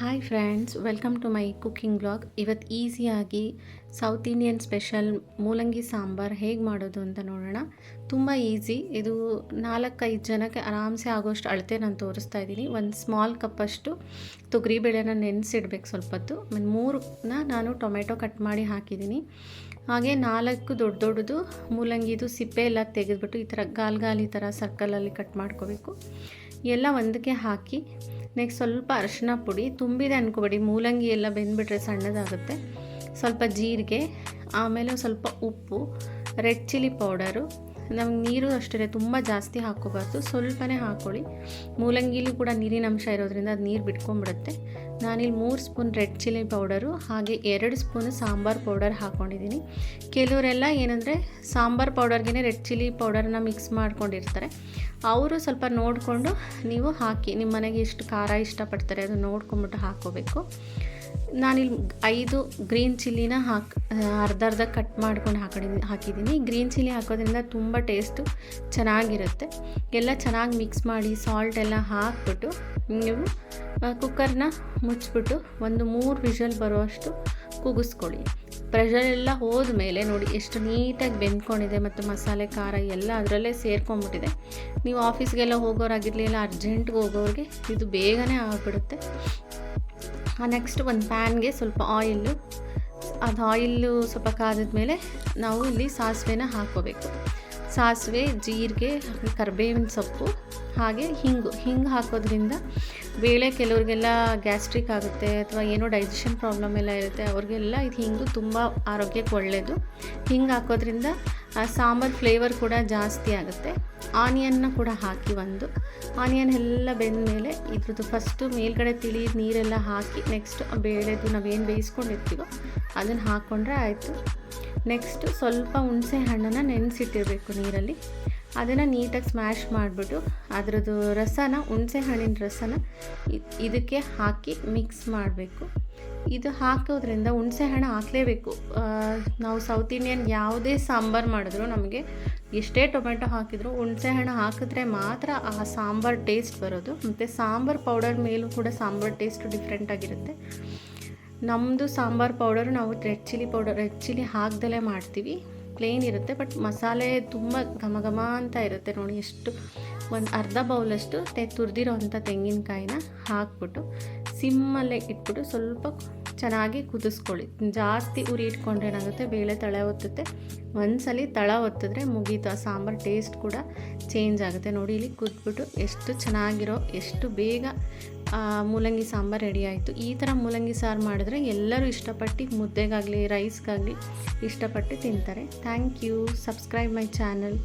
Hi friends welcome to my cooking blog ಇವತ್ತು ಈಸಿಯಾಗಿ south Indian special ಮೂಲಂಗಿ ಸಾಂಬಾರು ಹೇಗೆ ಮಾಡೋದು ಅಂತ ನೋಡೋಣ. ತುಂಬ ಈಸಿ ಇದು ನಾಲ್ಕೈದು ಜನಕ್ಕೆ ಆರಾಮ್ಸೆ ಆಗೋಷ್ಟು ಅಳತೆ ನಾನು ತೋರಿಸ್ತಾ ಇದ್ದೀನಿ. ಒಂದು ಸ್ಮಾಲ್ ಕಪ್ಪಷ್ಟು ತೊಗರಿಬೇಳೆನ ನೆನೆಸಿಡ್ಬೇಕು ಸ್ವಲ್ಪ ಹೊತ್ತು ಆಮೇಲೆ ಮೂರನ್ನ ನಾನು ಟೊಮೆಟೊ ಕಟ್ ಮಾಡಿ ಹಾಕಿದ್ದೀನಿ. ಹಾಗೆ ನಾಲ್ಕು ದೊಡ್ಡ ದೊಡ್ಡದು ಮೂಲಂಗಿದು ಸಿಪ್ಪೆ ಎಲ್ಲ ತೆಗೆದುಬಿಟ್ಟು ಈ ಥರ ಗಾಲ್ ಗಾಲ್ ಥರ ಸರ್ಕಲಲ್ಲಿ ಕಟ್ ಮಾಡ್ಕೋಬೇಕು. ಎಲ್ಲ ಒಂದಕ್ಕೆ ಹಾಕಿ ನೆಕ್ಸ್ಟ್ ಸ್ವಲ್ಪ ಅರಶಿನ ಪುಡಿ, ತುಂಬಿದೆ ಅನ್ಕೋಬೇಡಿ, ಮೂಲಂಗಿ ಎಲ್ಲ ಬೆಂದ್ಬಿಟ್ರೆ ಸಣ್ಣದಾಗುತ್ತೆ. ಸ್ವಲ್ಪ ಜೀರಿಗೆ, ಆಮೇಲೆ ಸ್ವಲ್ಪ ಉಪ್ಪು, ರೆಡ್ ಚಿಲ್ಲಿ ಪೌಡರು ನಮ್ಗೆ ನೀರು ಅಷ್ಟೇ ತುಂಬ ಜಾಸ್ತಿ ಹಾಕ್ಕೋಬಾರ್ದು. ಸ್ವಲ್ಪನೇ ಹಾಕ್ಕೊಳ್ಳಿ ಮೂಲಂಗಿಲಿ ಕೂಡ ನೀರಿನ ಅಂಶ ಇರೋದ್ರಿಂದ ಅದು ನೀರು ಬಿಟ್ಕೊಂಡ್ಬಿಡುತ್ತೆ. ನಾನಿಲ್ಲಿ ಮೂರು ಸ್ಪೂನ್ ರೆಡ್ ಚಿಲ್ಲಿ ಪೌಡರು, ಹಾಗೆ ಎರಡು ಸ್ಪೂನ್ ಸಾಂಬಾರು ಪೌಡರ್ ಹಾಕ್ಕೊಂಡಿದ್ದೀನಿ ಕೆಲವರೆಲ್ಲ ಏನಂದರೆ, ಸಾಂಬಾರು ಪೌಡರ್ಗೆ ರೆಡ್ ಚಿಲ್ಲಿ ಪೌಡರ್ನ ಮಿಕ್ಸ್ ಮಾಡ್ಕೊಂಡಿರ್ತಾರೆ. ಅವರು ಸ್ವಲ್ಪ ನೋಡಿಕೊಂಡು ನೀವು ಹಾಕಿ ನಿಮ್ಮ ಮನೆಗೆ ಎಷ್ಟು ಖಾರ ಇಷ್ಟಪಡ್ತಾರೆ, ಅದು ನೋಡ್ಕೊಂಬಿಟ್ಟು ಹಾಕ್ಕೋಬೇಕು. ನಾನಿಲ್ಲಿ ಐದು ಗ್ರೀನ್ ಚಿಲ್ಲಿನ ಹಾಕಿ ಅರ್ಧ ಅರ್ಧ ಕಟ್ ಮಾಡ್ಕೊಂಡು ಹಾಕೊಂಡಿದ್ದೀನಿ ಹಾಕಿದ್ದೀನಿ. ಗ್ರೀನ್ ಚಿಲ್ಲಿ ಹಾಕೋದ್ರಿಂದ ತುಂಬ ಟೇಸ್ಟು ಚೆನ್ನಾಗಿರುತ್ತೆ. ಎಲ್ಲ ಚೆನ್ನಾಗಿ ಮಿಕ್ಸ್ ಮಾಡಿ ಸಾಲ್ಟ್ ಎಲ್ಲ ಹಾಕ್ಬಿಟ್ಟು ನೀವು ಕುಕ್ಕರ್ನ ಮುಚ್ಚಿಬಿಟ್ಟು ಒಂದು ಮೂರು ವಿಷಲ್ ಬರುವಷ್ಟು ಕೂಗಿಸ್ಕೊಳ್ಳಿ. ಪ್ರೆಷರ್ ಎಲ್ಲ ಹೋದ್ಮೇಲೆ ನೋಡಿ ಎಷ್ಟು ನೀಟಾಗಿ ಬೆಂದ್ಕೊಂಡಿದೆ ಮತ್ತು ಮಸಾಲೆ, ಖಾರ ಎಲ್ಲ ಅದರಲ್ಲೇ ಸೇರ್ಕೊಂಡ್ಬಿಟ್ಟಿದೆ. ನೀವು ಆಫೀಸ್ಗೆಲ್ಲ ಹೋಗೋರಾಗಿರಲಿ, ಇಲ್ಲ ಅರ್ಜೆಂಟ್ಗೆ ಹೋಗೋರಿಗೆ ಇದು ಬೇಗನೆ ಆಗಿಬಿಡುತ್ತೆ. ನೆಕ್ಸ್ಟ್ ಒಂದು ಪ್ಯಾನ್ಗೆ ಸ್ವಲ್ಪ ಆಯಿಲ್ಲು ಅದು ಆಯಿಲ್ಲು ಸ್ವಲ್ಪ ಕಾದಿದ ಮೇಲೆ ನಾವು ಇಲ್ಲಿ ಸಾಸಿವೆನ ಹಾಕ್ಕೋಬೇಕು. ಸಾಸಿವೆ, ಜೀರಿಗೆ, ಕರಿಬೇವಿನ ಸೊಪ್ಪು, ಹಾಗೆ ಹಿಂಗು, ಹಿಂಗೆ ಹಾಕೋದ್ರಿಂದ ಬೇಳೆ ಕೆಲವ್ರಿಗೆಲ್ಲ ಗ್ಯಾಸ್ಟ್ರಿಕ್ ಆಗುತ್ತೆ ಅಥವಾ ಏನೋ ಡೈಜೆಷನ್ ಪ್ರಾಬ್ಲಮ್ ಎಲ್ಲ ಇರುತ್ತೆ, ಅವ್ರಿಗೆಲ್ಲ ಇದು ಹಿಂಗು ತುಂಬ ಆರೋಗ್ಯಕ್ಕೆ ಒಳ್ಳೆಯದು ಹಿಂಗೆ ಹಾಕೋದ್ರಿಂದ ಸಾಂಬಾರು ಫ್ಲೇವರ್ ಕೂಡ ಜಾಸ್ತಿ ಆಗುತ್ತೆ. ಆನಿಯನ್ನ ಕೂಡ ಹಾಕಿ ಒಂದು. ಆನಿಯನ್ ಎಲ್ಲ ಬೆಂದ ಮೇಲೆ ಇದ್ರದ್ದು ಫಸ್ಟು ಮೇಲ್ಗಡೆ ತಿಳಿ ನೀರೆಲ್ಲ ಹಾಕಿ ನೆಕ್ಸ್ಟ್ ಬೇಳೆದು ನಾವೇನು ಬೇಯಿಸ್ಕೊಂಡಿರ್ತೀವೋ ಅದನ್ನು ಹಾಕ್ಕೊಂಡ್ರೆ ಆಯಿತು. ನೆಕ್ಸ್ಟ್ ಸ್ವಲ್ಪ ಹುಣಸೆ ಹಣ್ಣನ್ನು ನೆನೆಸಿಟ್ಟಿರಬೇಕು ನೀರಲ್ಲಿ. ಅದನ್ನು ನೀಟಾಗಿ ಸ್ಮ್ಯಾಶ್ ಮಾಡಿಬಿಟ್ಟು ಅದರದ್ದು ರಸನ, ಹುಣಸೆ ಹಣ್ಣಿನ ರಸನ ಇದಕ್ಕೆ ಹಾಕಿ ಮಿಕ್ಸ್ ಮಾಡಬೇಕು. ಇದು ಹಾಕೋದ್ರಿಂದ ಹುಣಸೆ ಹಣ್ಣು ಹಾಕಲೇಬೇಕು. ನಾವು ಸೌತ್ ಇಂಡಿಯನ್ ಯಾವುದೇ ಸಾಂಬಾರು ಮಾಡಿದ್ರು ನಮಗೆ ಎಷ್ಟೇ ಟೊಮೆಟೊ ಹಾಕಿದ್ರು ಹುಣಸೆ ಹಣ್ಣು ಹಾಕಿದ್ರೆ ಮಾತ್ರ ಆ ಸಾಂಬಾರು ಟೇಸ್ಟ್ ಬರೋದು. ಮತ್ತು ಸಾಂಬಾರು ಪೌಡರ್ ಮೇಲೂ ಕೂಡ ಸಾಂಬಾರು ಟೇಸ್ಟ್ ಡಿಫ್ರೆಂಟ್ ಆಗಿರುತ್ತೆ ನಮ್ಮದು ಸಾಂಬಾರು ಪೌಡರು ನಾವು red chilli powder red chilli ಹಾಕ್ದಲೇ ಮಾಡ್ತೀವಿ. ಪ್ಲೇನ್ ಇರುತ್ತೆ ಬಟ್ ಮಸಾಲೆ ತುಂಬ ಘಮ ಘಮ ಅಂತ ಇರುತ್ತೆ ನೋಡಿ ಎಷ್ಟು. ಒಂದು ಅರ್ಧ ಬೌಲಷ್ಟು ತೆ ತುರಿದಿರೋ ಅಂಥ ತೆಂಗಿನಕಾಯಿನ ಹಾಕ್ಬಿಟ್ಟು ಸಿಮ್ಮಲ್ಲೇ ಇಟ್ಬಿಟ್ಟು ಸ್ವಲ್ಪ ಚೆನ್ನಾಗಿ ಕುದಿಸ್ಕೊಳ್ಳಿ. ಜಾಸ್ತಿ ಉರಿ ಇಟ್ಕೊಂಡ್ರೆ ಏನಾಗುತ್ತೆ? ಬೇಳೆ ತಳ ಒತ್ತುತ್ತೆ. ಒಂದ್ಸಲಿ ತಳ ಒತ್ತಿದ್ರೆ ಮುಗೀತು. ಆ ಸಾಂಬಾರು ಟೇಸ್ಟ್ ಕೂಡ ಚೇಂಜ್ ಆಗುತ್ತೆ. ನೋಡಿ, ಇಲ್ಲಿ ಕುದ್ಬಿಟ್ಟು ಎಷ್ಟು ಚೆನ್ನಾಗಿರೋ, ಎಷ್ಟು ಬೇಗ ಮೂಲಂಗಿ ಸಾಂಬಾರು ರೆಡಿ ಆಯಿತು. ಈ ಥರ ಮೂಲಂಗಿ ಸಾರು ಮಾಡಿದ್ರೆ ಎಲ್ಲರೂ ಇಷ್ಟಪಟ್ಟು ಮುದ್ದೆಗಾಗಲಿ ರೈಸ್ಗಾಗಲಿ ಇಷ್ಟಪಟ್ಟು ತಿಂತಾರೆ. Thank you subscribe my channel